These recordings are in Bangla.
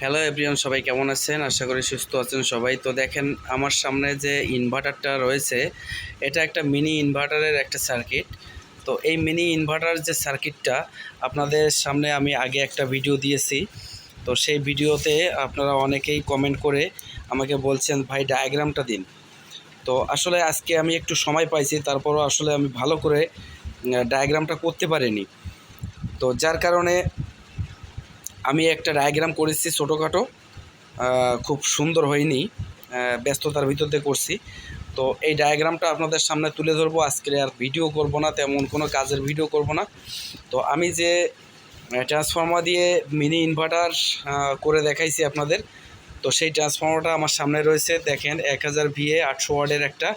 হ্যালো এভরিওয়ান সবাই কেমন আছেন? আশা করি সুস্থ আছেন সবাই। তো দেখেন, আমার সামনে যে ইনভার্টারটা রয়েছে, এটা একটা মিনি ইনভার্টারের একটা সার্কিট তো এই মিনি ইনভার্টার যে সার্কিটটা আপনাদের সামনে আমি আগে একটা ভিডিও দিয়েছি। তো সেই ভিডিওতে আপনারা অনেকেই কমেন্ট করে আমাকে বলছেন, ভাই ডায়াগ্রামটা দিন। তো আসলে আজকে আমি একটু সময় পাইছি, তারপরও আসলে আমি ভালো করে ডায়াগ্রামটা করতে পারিনি। তো যার কারণে আমি একটা ডায়াগ্রাম করেছি ছোটোখাটো খুব সুন্দর হয়নি ব্যস্ততার ভিতর দিয়ে করছি। তো এই ডায়াগ্রামটা আপনাদের সামনে তুলে ধরবো আজকে আর ভিডিও করব না, তেমন কোনো কাজের ভিডিও করব না। তো আমি যে ট্রান্সফর্মার দিয়ে মিনি ইনভার্টার করে দেখাইছি আপনাদের, তো সেই ট্রান্সফর্মারটা আমার সামনে রয়েছে, দেখেন, এক হাজার ভিএ আটশো ওয়ার্ডের একটা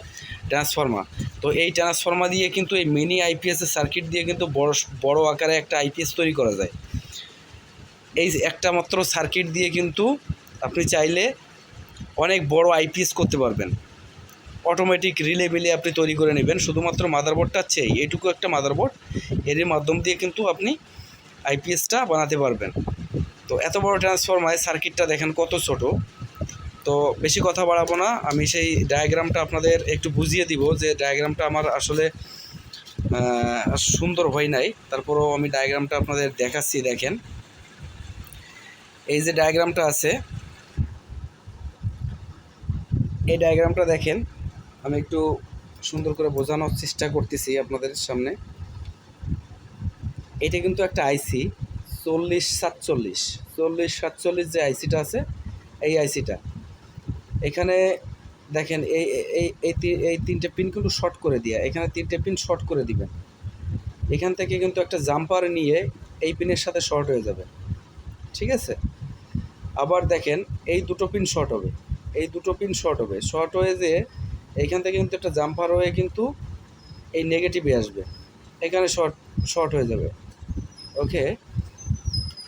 ট্রান্সফর্মার তো এই ট্রান্সফর্মার দিয়ে কিন্তু এই মিনি আইপিএসের সার্কিট দিয়ে কিন্তু বড় বড় আকারে একটা আইপিএস তৈরি করা যায়। এই একটা মাত্র সার্কিট দিয়ে কিন্তু আপনি চাইলে অনেক বড় আইপিএস করতে পারবেন। অটোমেটিক রিলে মিলে আপনি তৈরি করে নেবেন। শুধুমাত্র মাদারবোর্ডটা চেয়ে এইটুকু একটা মাদারবোর্ড এর মাধ্যম দিয়ে কিন্তু আপনি আইপিএসটা বানাতে পারবেন। তো এত বড় ট্রান্সফরমার সার্কিটটা দেখেন কত ছোট। তো বেশি কথা বাড়াবো না। আমি সেই ডায়াগ্রামটা আপনাদের একটু বুঝিয়ে দিব যে ডায়াগ্রামটা আমার আসলে সুন্দর হয় নাই। তারপরেও আমি ডায়াগ্রামটা আপনাদের দেখাচ্ছি, দেখেন। এই যে ডায়াগ্রামটা আছে, এই ডায়াগ্রামটা দেখেন, আমি একটু সুন্দর করে বোঝানোর চেষ্টা করতেছি আপনাদের সামনে। এটা কিন্তু একটা আইসি চল্লিশ সাতচল্লিশ চল্লিশ সাতচল্লিশ যে আইসিটা আছে, এই আইসিটা এখানে দেখেন, এই এই এই তিনটে পিন কিন্তু শর্ট করে দিয়ে, এখানে তিনটে পিন শর্ট করে দিবেন। এখান থেকে কিন্তু একটা জাম্পার নিয়ে এই পিনের সাথে শর্ট হয়ে যাবে। ঠিক আছে? আবার দেখেন, এই দুটো পিন শর্ট হবে। এই দুটো পিন শর্ট হবে। শর্ট হয়ে যে এইখান থেকে কিন্তু একটা জাম্পার হয়ে কিন্তু এই নেগেটিভে আসবে। এখানে শর্ট শর্ট হয়ে যাবে। ওকে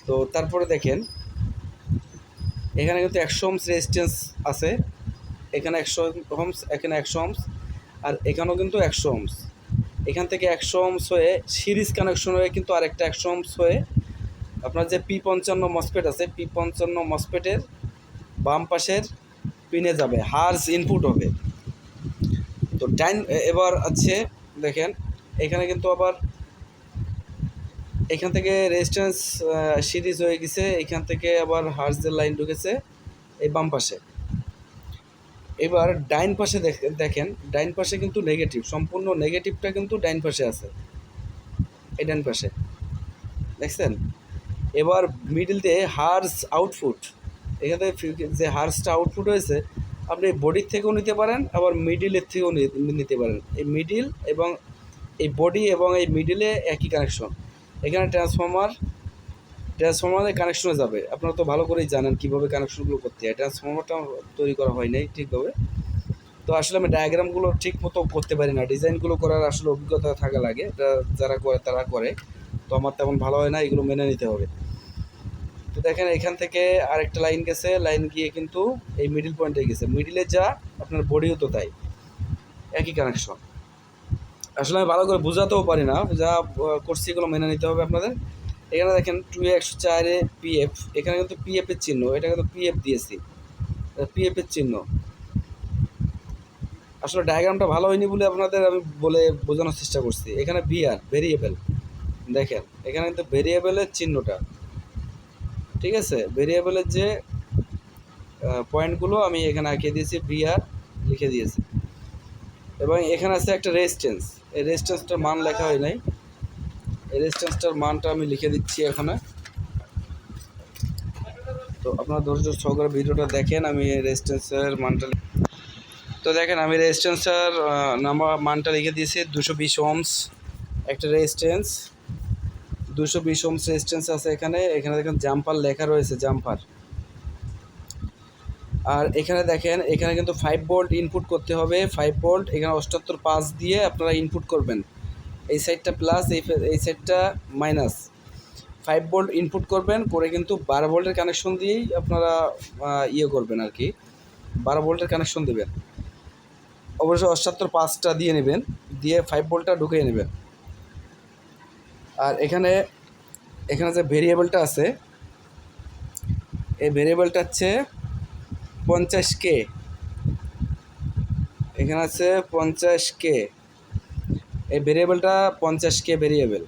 তো তারপরে দেখেন, এখানে কিন্তু একশো হোমস রেজিস্ট্যান্স আছে। এখানে একশো হোমস এখানে একশো হোমস আর এখানেও কিন্তু একশো হোমস এখান থেকে একশো হোমস হয়ে সিরিজ কানেকশন হয়ে কিন্তু আরেকটা একশো হোমস হয়ে আপনার যে পি পঞ্চান্ন মসপেট আছে, পি পঞ্চান্ন মসপেটের বাম পাশের পিনে যাবে হার্স ইনপুট হবে। তো ডাইন এবার আছে, দেখেন, এখানে কিন্তু আবার এখান থেকে রেজিস্ট্যান্স সিরিজ হয়ে গেছে, এখান থেকে আবার হার্সের লাইন ঢুকেছে এই বাম পাশে। এবার ডাইন পাশে দেখেন, ডাইন পাশে কিন্তু নেগেটিভ সম্পূর্ণ নেগেটিভটা কিন্তু ডাইন পাশে আছে, এই ডাইন পাশে। দেখছেন? এবার মিডিল দিয়ে হার্স আউটপুট এখান থেকে যে হার্সটা আউটপুট হয়েছে আপনি বডির থেকেও নিতে পারেন, আবার মিডিলের থেকেও নিতে পারেন। এই মিডিল এবং এই বডি এবং এই মিডিলে একই কানেকশন এখানে ট্রান্সফর্মার ট্রান্সফর্মারের কানেকশনে যাবে। আপনারা তো ভালো করেই জানেন কীভাবে কানেকশনগুলো করতে হয়। ট্রান্সফর্মারটা তৈরি করা হয় নাই ঠিকভাবে। তো আসলে আমি ডায়াগ্রামগুলো ঠিক মতো করতে পারি না। ডিজাইনগুলো করার আসলে অভিজ্ঞতা থাকা লাগে। যারা করে, তারা করে। তো আমার তেমন ভালো হয় না, এগুলো মেনে নিতে হবে। তো দেখেন, এখান থেকে আরেকটা লাইন গেছে, লাইন গিয়ে কিন্তু এই মিডিল পয়েন্টে গেছে। মিডিলে যা, আপনার বডিও তো তাই, একই কানেকশন আসলে আমি ভালো করে বোঝাতেও পারি না, যা করছি এগুলো মেনে নিতে হবে আপনাদের। এখানে দেখেন টু একশো চারে পিএফ এখানে কিন্তু পিএফ এর চিহ্ন, এটা কিন্তু পিএফ দিয়েছি। পিএফ এর চিহ্ন। আসলে ডায়াগ্রামটা ভালো হয়নি বলে আপনাদের আমি বলে বোঝানোর চেষ্টা করছি। এখানে ভিআর ভেরিয়েবল দেখেন, এখানে কিন্তু ভেরিয়েবলের চিহ্নটা। ঠিক আছে? ভেরিয়েবলের যে পয়েন্টগুলো আমি এখানে আঁকিয়ে দিয়েছি ভিআর লিখে দিয়েছি। এবং এখানে আছে একটা রেজিস্ট্যান্স এই রেজিস্ট্যান্সটার মান লেখা হয় নাই। এই রেজিস্ট্যান্সটার মানটা আমি লিখে দিচ্ছি এখানে। তো আপনারা ধৈর্য সহকারে ভিডিওটা দেখেন, আমি রেজিস্ট্যান্সের মানটা তো দেখেন, আমি রেজিস্ট্যান্সের নাম্বার, মানটা লিখে দিয়েছি, দুশো বিশ ওমস একটা রেজিস্ট্যান্স দুশো বিশ ওমস রেজিস্ট্যান্স আছে এখানে। এখানে দেখেন জাম্পার লেখা রয়েছে জাম্পার আর এখানে দেখেন, এখানে কিন্তু ফাইভ ভোল্ট ইনপুট করতে হবে। ফাইভ ভোল্ট এখানে অষ্টাত্তর পাঁচ দিয়ে আপনারা ইনপুট করবেন। এই সাইডটা প্লাস এই এই সাইডটা মাইনাস ফাইভ ভোল্ট ইনপুট করবেন, করে কিন্তু বারো ভোল্টের কানেকশন দিয়েই আপনারা ইয়ে করবেন আর কি। বারো ভোল্টের কানেকশন দেবেন। অবশ্যই অষ্টাত্তর পাঁচটা দিয়ে নেবেন, দিয়ে ফাইভ ভোল্টটা ঢুকিয়ে নেবেন। আর এখানে এখানে যে ভেরিয়েবলটা আছে, এই ভেরিয়েবলটা হচ্ছে পঞ্চাশ কে। এখানে আছে পঞ্চাশ কে। এই ভেরিয়েবলটা পঞ্চাশ কে ভেরিয়েবল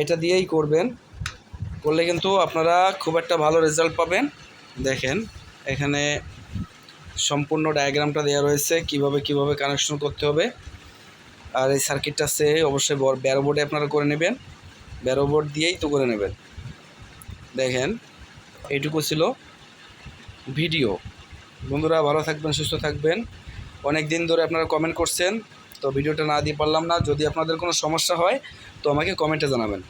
এটা দিয়েই করবেন। করলে কিন্তু আপনারা খুব একটা ভালো রেজাল্ট পাবেন। দেখেন, এখানে সম্পূর্ণ ডায়াগ্রামটা দেওয়া রয়েছে, কীভাবে কীভাবে কানেকশন করতে হবে। আর এই সার্কিটটা সে অবশ্যই ব্যারো বোর্ডে আপনারা করে নেবেন। ব্যারো বোর্ড দিয়েই তো করে নেবেন। দেখেন, এইটুকু ছিল ভিডিও বন্ধুরা, ভালো থাকবেন, সুস্থ থাকবেন। অনেক দিন ধরে আপনারা কমেন্ট করছেন, তো ভিডিওটা না দিয়ে পারলাম না। যদি আপনাদের কোনো সমস্যা হয়, তো আমাকে কমেন্টে জানাবেন।